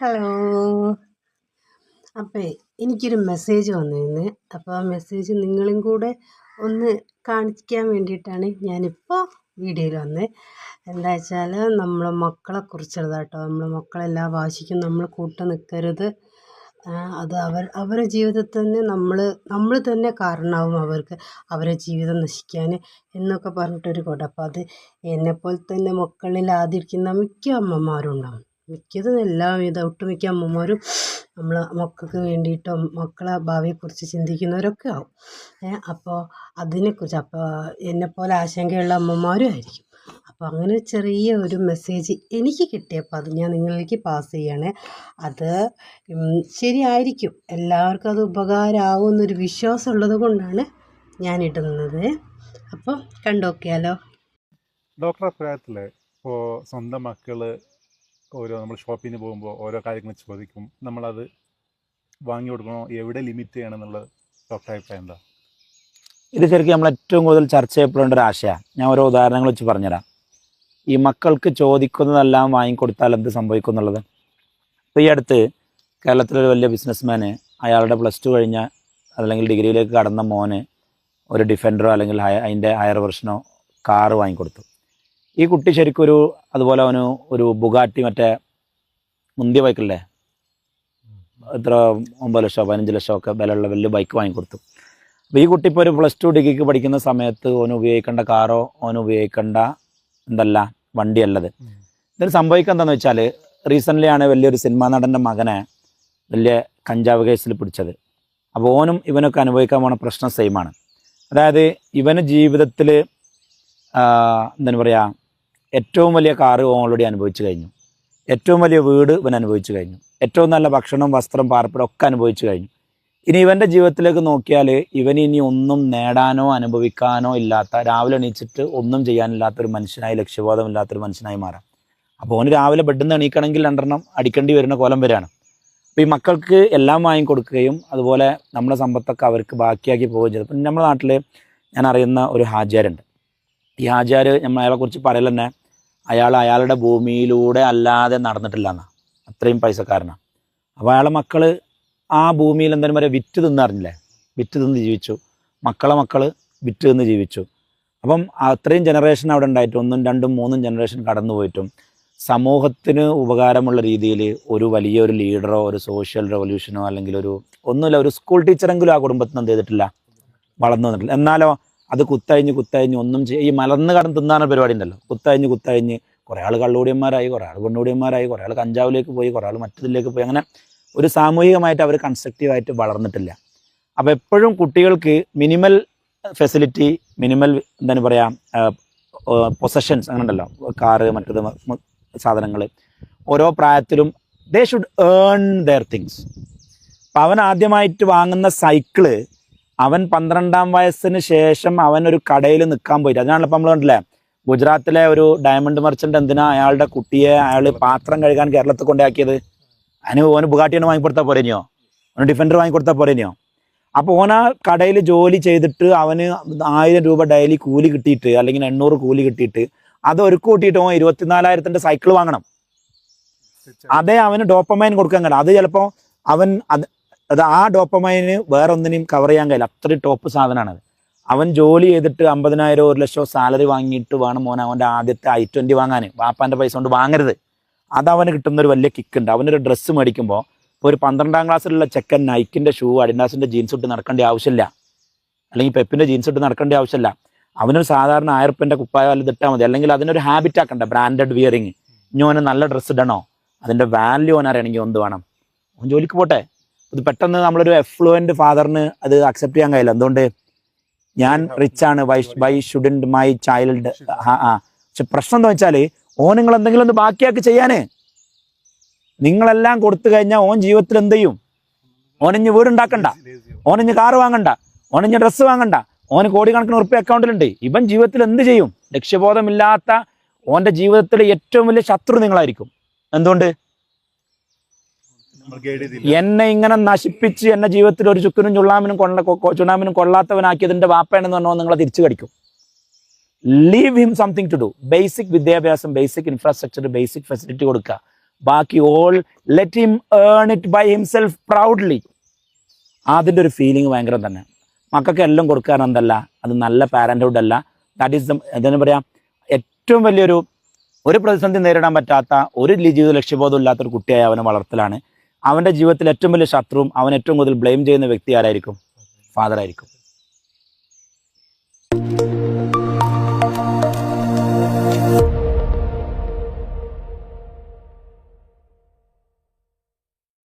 Hello അപ്പേ എനിക്കൊരു message വന്നിരുന്നു. അപ്പോൾ ആ മെസ്സേജ് നിങ്ങളും കൂടെ ഒന്ന് കാണിക്കാൻ വേണ്ടിയിട്ടാണ് ഞാനിപ്പോൾ വീഡിയോയിൽ വന്നത് എന്താ വെച്ചാൽ നമ്മളെ മക്കളെ കുറിച്ചുള്ളത് കേട്ടോ നമ്മളെ മക്കളെല്ലാ വാശിക്കും നമ്മൾ കൂട്ട് നിൽക്കരുത് അത് അവർ അവരുടെ ജീവിതത്തിൽ തന്നെ നമ്മൾ നമ്മൾ തന്നെ കാരണമാവും അവർക്ക് അവരുടെ ജീവിതം നശിക്കാൻ എന്നൊക്കെ പറഞ്ഞിട്ടൊരു കോഡ് അപ്പോൾ അത് എന്നെപ്പോലെ തന്നെ മക്കളിൽ ആദരിക്കുന്ന മിക്ക അമ്മമാരും ഉണ്ടാവും. മിക്കതും എല്ലാവിധ ഒട്ടുമിക്ക അമ്മമാരും നമ്മളെ മക്കൾക്ക് വേണ്ടിയിട്ടും മക്കളെ ഭാവിയെക്കുറിച്ച് ചിന്തിക്കുന്നവരൊക്കെ ആവും. അപ്പോൾ അതിനെക്കുറിച്ച് അപ്പോൾ എന്നെപ്പോലെ ആശങ്കയുള്ള അമ്മമാരും ആയിരിക്കും. അപ്പോൾ അങ്ങനെ ചെറിയ ഒരു മെസ്സേജ് എനിക്ക് കിട്ടിയപ്പോൾ അത് ഞാൻ നിങ്ങളിലേക്ക് പാസ് ചെയ്യണേ. അത് ശരിയായിരിക്കും. എല്ലാവർക്കും അത് ഉപകാരമാവുമെന്നൊരു വിശ്വാസം ഉള്ളത് കൊണ്ടാണ് ഞാൻ ഇടുന്നത് അപ്പോൾ കണ്ടോക്കിയാലോ? ഡോക്ടർ അഭിപ്രായത്തിൽ ഇപ്പോൾ സ്വന്തം മക്കൾ ഓരോ നമ്മൾ ഷോപ്പിന് പോകുമ്പോൾ ഓരോ കാര്യങ്ങൾ ചോദിക്കും. നമ്മളത് വാങ്ങി കൊടുക്കണോ? എവിടെ ലിമിറ്റ് ചെയ്യണം എന്നുള്ളത് ഡോക്ടർ അഭിപ്രായം എന്താ? ഇത് ശരിക്കും നമ്മൾ ഏറ്റവും കൂടുതൽ ചർച്ച ചെയ്യപ്പെടേണ്ട ഒരു ആശയമാണ് ഞാൻ ഓരോ ഉദാഹരണങ്ങൾ വെച്ച് പറഞ്ഞുതരാം. ഈ മക്കൾക്ക് ചോദിക്കുന്നതെല്ലാം വാങ്ങിക്കൊടുത്താൽ എന്ത് സംഭവിക്കും എന്നുള്ളത്? ഇപ്പോൾ ഈ അടുത്ത് കേരളത്തിലൊരു വലിയ ബിസിനസ്മാന് അയാളുടെ പ്ലസ് ടു കഴിഞ്ഞ അല്ലെങ്കിൽ ഡിഗ്രിയിലേക്ക് കടന്ന മോന് ഒരു ഡിഫൻഡറോ അല്ലെങ്കിൽ അതിന്റെ ഹയർ വെർഷനോ കാറ് വാങ്ങിക്കൊടുത്തു. ഈ കുട്ടി ശരിക്കും ഒരു അതുപോലെ അവന് ഒരു ബുഗാട്ടി മറ്റേ മുന്തിയ ബൈക്കല്ലേ? എത്ര ഒമ്പത് ലക്ഷമോ പതിനഞ്ച് ലക്ഷമോ ഒക്കെ വിലയുള്ള വലിയ ബൈക്ക് വാങ്ങിക്കൊടുത്തു. അപ്പോൾ ഈ കുട്ടി ഇപ്പോൾ ഒരു പ്ലസ് ടു ഡിഗ്രിക്ക് പഠിക്കുന്ന സമയത്ത് ഓന് ഉപയോഗിക്കേണ്ട കാറോ ഓന് ഉപയോഗിക്കേണ്ട എന്തല്ല വണ്ടിയല്ലത്. ഇതിന് സംഭവിക്കുക എന്താണെന്ന് വെച്ചാൽ റീസെന്റ്ലി ആണ് വലിയൊരു സിനിമാ നടന്റെ മകനെ വലിയ കഞ്ചാവ് കേസിൽ പിടിച്ചത്. അപ്പോൾ ഓനും ഇവനൊക്കെ അനുഭവിക്കാൻ പോണ പ്രശ്നം സെയിമാണ് അതായത് ഇവന് ജീവിതത്തിൽ എന്താണ് പറയുക ഏറ്റവും വലിയ കാറ് ഓൾറെഡി അനുഭവിച്ചു കഴിഞ്ഞു. ഏറ്റവും വലിയ വീട് ഇവൻ അനുഭവിച്ചു കഴിഞ്ഞു. ഏറ്റവും നല്ല ഭക്ഷണം വസ്ത്രം പാർപ്പിടം ഒക്കെ അനുഭവിച്ചു കഴിഞ്ഞു. ഇനി ഇവന്റെ ജീവിതത്തിലേക്ക് നോക്കിയാൽ ഇവൻ ഇനി ഒന്നും നേടാനോ അനുഭവിക്കാനോ ഇല്ലാത്ത രാവിലെ എണീച്ചിട്ട് ഒന്നും ചെയ്യാനില്ലാത്തൊരു മനുഷ്യനായി ലക്ഷ്യബോധമില്ലാത്തൊരു മനുഷ്യനായി മാറാം. അപ്പോൾ ഓന് രാവിലെ ബെഡിൽ നിന്ന് എണീക്കണമെങ്കിൽ രണ്ടെണ്ണം അടിക്കേണ്ടി വരുന്ന കോലം വരെയാണ്. അപ്പോൾ ഈ മക്കൾക്ക് എല്ലാം വാങ്ങിക്കൊടുക്കുകയും അതുപോലെ നമ്മുടെ സമ്പത്തൊക്കെ അവർക്ക് ബാക്കിയാക്കി പോവുകയും ചെയ്തു. പിന്നെ നമ്മുടെ നാട്ടിൽ ഞാൻ അറിയുന്ന ഒരു ഹാജാരുണ്ട് ഈ ഹാജാർ നമ്മൾ അയാളെക്കുറിച്ച് പറയൽ അയാൾ അയാളുടെ ഭൂമിയിലൂടെ അല്ലാതെ നടന്നിട്ടില്ല എന്നാണ് അത്രയും പൈസക്കാരനാണ് അപ്പോൾ അയാളെ മക്കൾ ആ ഭൂമിയിൽ എന്തായാലും വരെ വിറ്റ് തിന്നറിഞ്ഞില്ലേ വിറ്റ് തിന്ന് ജീവിച്ചു. മക്കളെ മക്കൾ വിറ്റ് തിന്ന് ജീവിച്ചു. അപ്പം അത്രയും ജനറേഷൻ അവിടെ ഉണ്ടായിട്ട് ഒന്നും രണ്ടും മൂന്നും ജനറേഷൻ കടന്നു പോയിട്ടും സമൂഹത്തിന് ഉപകാരമുള്ള രീതിയിൽ ഒരു വലിയൊരു ലീഡറോ ഒരു സോഷ്യൽ റെവല്യൂഷനോ അല്ലെങ്കിൽ ഒരു ഒന്നുമില്ല ഒരു സ്കൂൾ ടീച്ചറെങ്കിലും ആ കുടുംബത്തിന് എന്ത് ചെയ്തിട്ടില്ല? വളർന്നു വന്നിട്ടില്ല. എന്നാലോ അത് കുത്തഴിഞ്ഞ് കുത്തഴിഞ്ഞ് ഒന്നും ചെയ്യ ഈ മലർന്ന് കടന്ന് തിന്നാന പരിപാടി ഉണ്ടല്ലോ. കുത്തഴിഞ്ഞ് കുത്തഴിഞ്ഞ് കുറേ ആൾ കള്ളുകൂടിയന്മാരായി കുറേ ആൾ പെണ്ണുകൂടിയന്മാരായി കുറേ ആൾ കഞ്ചാവിലേക്ക് പോയി കുറേ ആൾ മറ്റതിലേക്ക് പോയി. അങ്ങനെ ഒരു സാമൂഹികമായിട്ട് അവർ കൺസ്ട്രക്റ്റീവായിട്ട് വളർന്നിട്ടില്ല. അപ്പോൾ എപ്പോഴും കുട്ടികൾക്ക് മിനിമൽ ഫെസിലിറ്റി മിനിമൽ എന്താണ് പറയുക പൊസഷൻസ് അങ്ങനെ ഉണ്ടല്ലോ. കാറ് മറ്റത് സാധനങ്ങൾ ഓരോ പ്രായത്തിലും they should earn their things അപ്പം അവൻ ആദ്യമായിട്ട് വാങ്ങുന്ന സൈക്കിൾ അവൻ പന്ത്രണ്ടാം വയസ്സിന് ശേഷം അവൻ ഒരു കടയിൽ നിൽക്കാൻ പോയിട്ട്. അതിനാണല്ലോ നമ്മൾ കണ്ടില്ലേ? ഗുജറാത്തിലെ ഒരു ഡയമണ്ട് മെർച്ചന്റ് എന്തിനാ അയാളുടെ കുട്ടിയെ അയാൾ പാത്രം കഴുകാൻ കേരളത്തിൽ കൊണ്ടാക്കിയത്? അതിന് ഓന് ബുഗാട്ടിയാണ് വാങ്ങിക്കൊടുത്താൽ പോരേനിയോ ഓന് ഡിഫൻഡർ വാങ്ങിക്കൊടുത്താൽ പോരേനിയോ അപ്പോൾ ഓന കടയിൽ ജോലി ചെയ്തിട്ട് അവന് ആയിരം രൂപ ഡെയിലി കൂലി കിട്ടിയിട്ട് അല്ലെങ്കിൽ എണ്ണൂറ് കൂലി കിട്ടിയിട്ട് അത് ഒരു കൂട്ടിയിട്ട് ഓൻ ഇരുപത്തിനാലായിരത്തിന്റെ സൈക്കിൾ വാങ്ങണം. അതേ അവന് ഡോപ്പമൈൻ കൊടുക്കാൻ കഴിയും. അത് ചിലപ്പോൾ അവൻ അത് അത് ആ ഡോപ്പമൈന് വേറെ ഒന്നിനെയും കവർ ചെയ്യാൻ കഴിയില്ല. അത്രയും ടോപ്പ് സാധനമാണത് അവൻ ജോലി ചെയ്തിട്ട് അമ്പതിനായിരം ഒരു ലക്ഷം സാലറി വാങ്ങിയിട്ട് വേണം മോൻ അവന്റെ ആദ്യത്തെ ഐ ട്വന്റി വാങ്ങാൻ. വാപ്പാന്റെ പൈസ കൊണ്ട് വാങ്ങരുത്. അത് അവന് കിട്ടുന്ന ഒരു വലിയ കിക്ക് ഉണ്ട്. അവനൊരു ഡ്രസ്സ് മേടിക്കുമ്പോൾ ഇപ്പോൾ ഒരു പന്ത്രണ്ടാം ക്ലാസ്സിലുള്ള ചെക്കൻ നൈക്കിന്റെ ഷൂ അഡിഡാസിന്റെ ജീൻസ് ഇട്ട് നടക്കേണ്ട ആവശ്യമില്ല. അല്ലെങ്കിൽ പെപ്പിന്റെ ജീൻസ് ഇട്ട് നടക്കേണ്ട ആവശ്യമില്ല. അവനൊരു സാധാരണ ആയിരം റുപ്യന്റെ കുപ്പായ വല്ലത് ഇട്ടാൽ മതി. അല്ലെങ്കിൽ അതിനൊരു ഹാബിറ്റ് ആക്കണ്ട. ബ്രാൻഡഡ് വിയറിങ് ഇനി നല്ല ഡ്രസ്സ് ഇടണോ? അതിന്റെ വാല്യൂ ഓൻ അറിയണമെങ്കിൽ എന്ത് വേണം? ഓൻ ജോലിക്ക് പോട്ടെ. ഇത് പെട്ടെന്ന് നമ്മളൊരു എഫ്ലുവന്റ് ഫാദറിന് അത് അക്സെപ്റ്റ് ചെയ്യാൻ കഴിയില്ല. എന്തുകൊണ്ട്? ഞാൻ റിച്ച് ആണ് why why shouldn't my child ആ ആ. പക്ഷെ പ്രശ്നം എന്താ വെച്ചാൽ ഓൻ നിങ്ങൾ എന്തെങ്കിലും ഒന്ന് ബാക്കിയാക്കി ചെയ്യാനേ. നിങ്ങളെല്ലാം കൊടുത്തു കഴിഞ്ഞാൽ ഓൻ ജീവിതത്തിൽ എന്ത് ചെയ്യും? ഓനഞ്ഞ് വീടുണ്ടാക്കണ്ട ഓനഞ്ഞ് കാറ് വാങ്ങണ്ട. ഓനഞ്ഞ് ഡ്രസ്സ് വാങ്ങണ്ട. ഓന് കോടിക്കണക്കിന് ഉറപ്പ് അക്കൗണ്ടിലുണ്ട് ഇവൻ ജീവിതത്തിൽ എന്ത് ചെയ്യും? ലക്ഷ്യബോധമില്ലാത്ത ഓന്റെ ജീവിതത്തിലെ ഏറ്റവും വലിയ ശത്രു നിങ്ങളായിരിക്കും. എന്തുകൊണ്ട്? എന്നെ ഇങ്ങനെ നശിപ്പിച്ച് എന്നെ ജീവിതത്തിൽ ഒരു ചുക്കിനും ചുള്ളാമിനും കൊള്ള ചുണാമിനും കൊള്ളാത്തവനാക്കിയതിന്റെ വാപ്പയാണെന്ന് പറഞ്ഞാൽ നിങ്ങളെ തിരിച്ചു കടിക്കും. Leave him something to do basic വിദ്യാഭ്യാസം ബേസിക് ഇൻഫ്രാസ്ട്രക്ചർ ബേസിക് ഫെസിലിറ്റി കൊടുക്കുക. ബാക്കി all let him earn it by himself proudly അതിന്റെ ഒരു ഫീലിംഗ് ഭയങ്കര തന്നെ. മക്കൾക്ക് എല്ലാം കൊടുക്കാൻ എന്തല്ല? അത് നല്ല പാരന്റുഡ് അല്ല. ദാറ്റ് ഈസ് എന്താ പറയുക ഏറ്റവും വലിയൊരു ഒരു പ്രതിസന്ധി നേരിടാൻ പറ്റാത്ത ഒരു ജീവിത ലക്ഷ്യബോധം ഇല്ലാത്തൊരു കുട്ടിയായി അവനെ വളർത്തലാണ്. അവന്റെ ജീവിതത്തിൽ ഏറ്റവും വലിയ ശത്രുവും അവൻ ഏറ്റവും കൂടുതൽ ബ്ലെയിം ചെയ്യുന്ന വ്യക്തി ആരായിരിക്കും? ഫാദർ ആയിരിക്കും.